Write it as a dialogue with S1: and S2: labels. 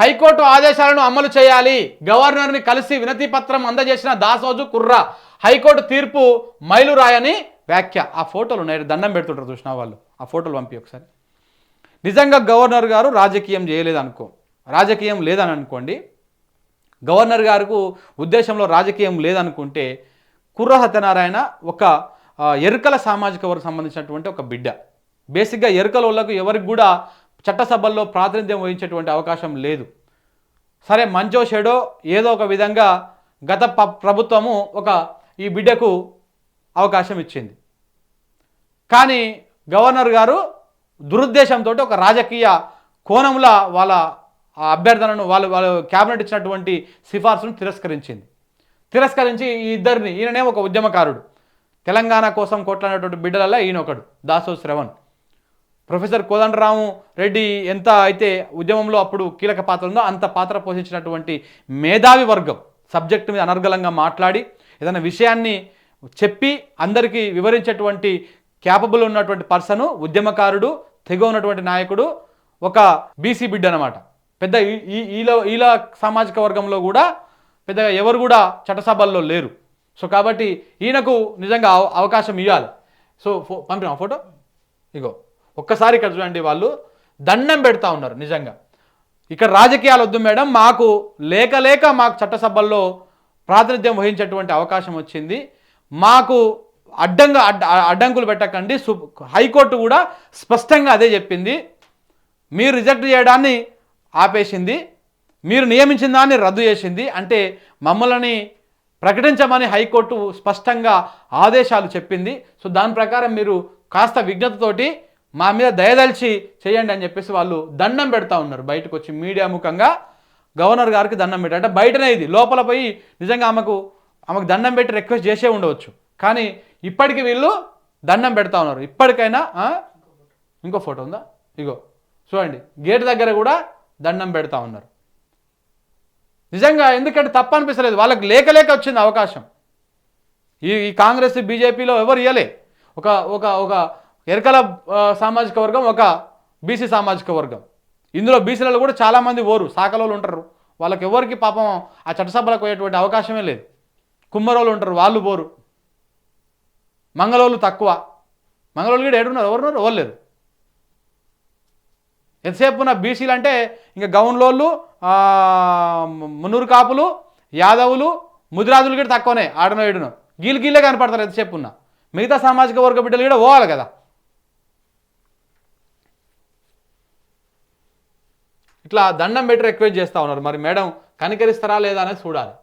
S1: High court ఆదేశాలను అమలు చేయాలి. గవర్నర్ని కలిసి వినతి పత్రం అందజేసిన దాసోజు కుర్రా. హైకోర్టు తీర్పు మైలురాయని వ్యాఖ్య. ఆ ఫోటోలు ఉన్నాయి. దండం పెడుతుంటారు చూసిన వాళ్ళు. ఆ ఫోటోలు పంపి ఒకసారి. నిజంగా గవర్నర్ గారు రాజకీయం చేయలేదనుకో రాజకీయం లేదని అనుకోండి గవర్నర్ గారికి ఉద్దేశంలో రాజకీయం లేదనుకుంటే కుర్ర సత్యనారాయణ ఒక ఎరుకల సామాజిక వర్గం సంబంధించినటువంటి ఒక బిడ్డ. బేసిక్గా ఎరుకల వాళ్ళకు ఎవరికి కూడా చట్టసభల్లో ప్రాతినిధ్యం వహించేటువంటి అవకాశం లేదు. సరే మంచో చెడో ఏదో ఒక విధంగా గత ప- ప్రభుత్వము ఒక ఈ బిడ్డకు అవకాశం ఇచ్చింది. కానీ గవర్నర్ గారు దురుద్దేశంతో ఒక రాజకీయ కోణంలో వాళ్ళ అభ్యర్థనను వాళ్ళు వాళ్ళు క్యాబినెట్ ఇచ్చినటువంటి సిఫార్సును తిరస్కరించింది. తిరస్కరించి ఈ ఇద్దరిని ఈయననే ఒక ఉద్యమకారుడు. తెలంగాణ కోసం కొట్లాడినటువంటి బిడ్డలలో ఈయన ఒకడు దాసో శ్రవణ్. ప్రొఫెసర్ కోదండరాము రెడ్డి ఎంత అయితే ఉద్యమంలో అప్పుడు కీలక పాత్ర ఉందో అంత పాత్ర పోషించినటువంటి మేధావి వర్గం సబ్జెక్టు మీద అనర్గళంగా మాట్లాడి ఏదైనా విషయాన్ని చెప్పి అందరికీ వివరించేటువంటి క్యాపబుల్ ఉన్నటువంటి పర్సను ఉద్యమకారుడు తెగ ఉన్నటువంటి నాయకుడు ఒక బీసీ బిడ్డ అనమాట పెద్ద ఈ- ఈ ఈలో ఈల సామాజిక వర్గంలో కూడా పెద్దగా ఎవరు కూడా చట్టసభల్లో లేరు. సో కాబట్టి ఈయనకు నిజంగా అవ- అవకాశం ఇవ్వాలి సో ఫో పంపిన ఫోటో? ఇగో. ఒక్కసారి ఇక్కడ చూడండి వాళ్ళు దండం పెడతా ఉన్నారు నిజంగా. ఇక్కడ రాజకీయాలు వద్దు మేడం మాకు లేక లేక మాకు చట్టసభల్లో ప్రాతినిధ్యం వహించేటువంటి అవకాశం వచ్చింది. మాకు అడ్డంగా అడ్డ అడ్డంకులు పెట్టకండి. సు హైకోర్టు కూడా స్పష్టంగా అదే చెప్పింది. మీరు రిజెక్ట్ చేయడాన్ని ఆపేసింది. మీరు నియమించిన దాన్ని రద్దు చేసింది. అంటే మమ్మల్ని ప్రకటించమని హైకోర్టు స్పష్టంగా ఆదేశాలు చెప్పింది. సో దాని ప్రకారం మీరు కాస్త విజ్ఞతతోటి మా మీద దయదలిచి చేయండి అని చెప్పేసి వాళ్ళు దండం పెడతా ఉన్నారు. బయటకు వచ్చి మీడియా ముఖంగా గవర్నర్ గారికి దండం పెట్టారు. అంటే బయటనే ఇది. లోపల పోయి నిజంగా ఆమెకు ఆమెకు దండం పెట్టి రిక్వెస్ట్ చేసే ఉండవచ్చు. కానీ ఇప్పటికి వీళ్ళు దండం పెడతా ఉన్నారు. ఇప్పటికైనా ఇంకో ఫోటో ఉందా? ఇగో. చూడండి. గేట్ దగ్గర కూడా దండం పెడతా ఉన్నారు. నిజంగా ఎందుకంటే తప్ప అనిపిస్తలేదు. వాళ్ళకి లేక లేక వచ్చింది అవకాశం. ఈ ఈ కాంగ్రెస్ బీజేపీలో ఎవరు ఇవ్వలే ఒక ఒక ఒక ఎరకల సామాజిక వర్గం ఒక బీసీ సామాజిక వర్గం. ఇందులో బీసీలలో కూడా చాలామంది ఓరు శాఖలోళ్ళు ఉంటారు. వాళ్ళకి ఎవరికి పాపం ఆ చట్టసభలకు పోయేటువంటి అవకాశమే లేదు. కుమ్మరోళ్ళు ఉంటారు వాళ్ళు పోరు మంగళోళ్ళు తక్కువ. మంగళోళ్ళు కూడా ఏడున్నారు ఎవరున్నారు? ఎవరు ఎంతసేపు నా బీసీలు అంటే ఇంకా గౌన్లోళ్ళు మున్నూరు కాపులు యాదవులు ముదిరాజులు కూడా తక్కువనే ఆడనో ఏడునో. గీలు గీలే కనపడతారు ఎంతసేపు ఉన్న మిగతా సామాజిక వర్గ బిడ్డలు కూడా పోవాలి కదా. ఇట్లా దండం పెట్టి రిక్వెస్ట్ చేస్తూ ఉన్నారు. మరి మేడం కనికరిస్తారా లేదా అనేది చూడాలి.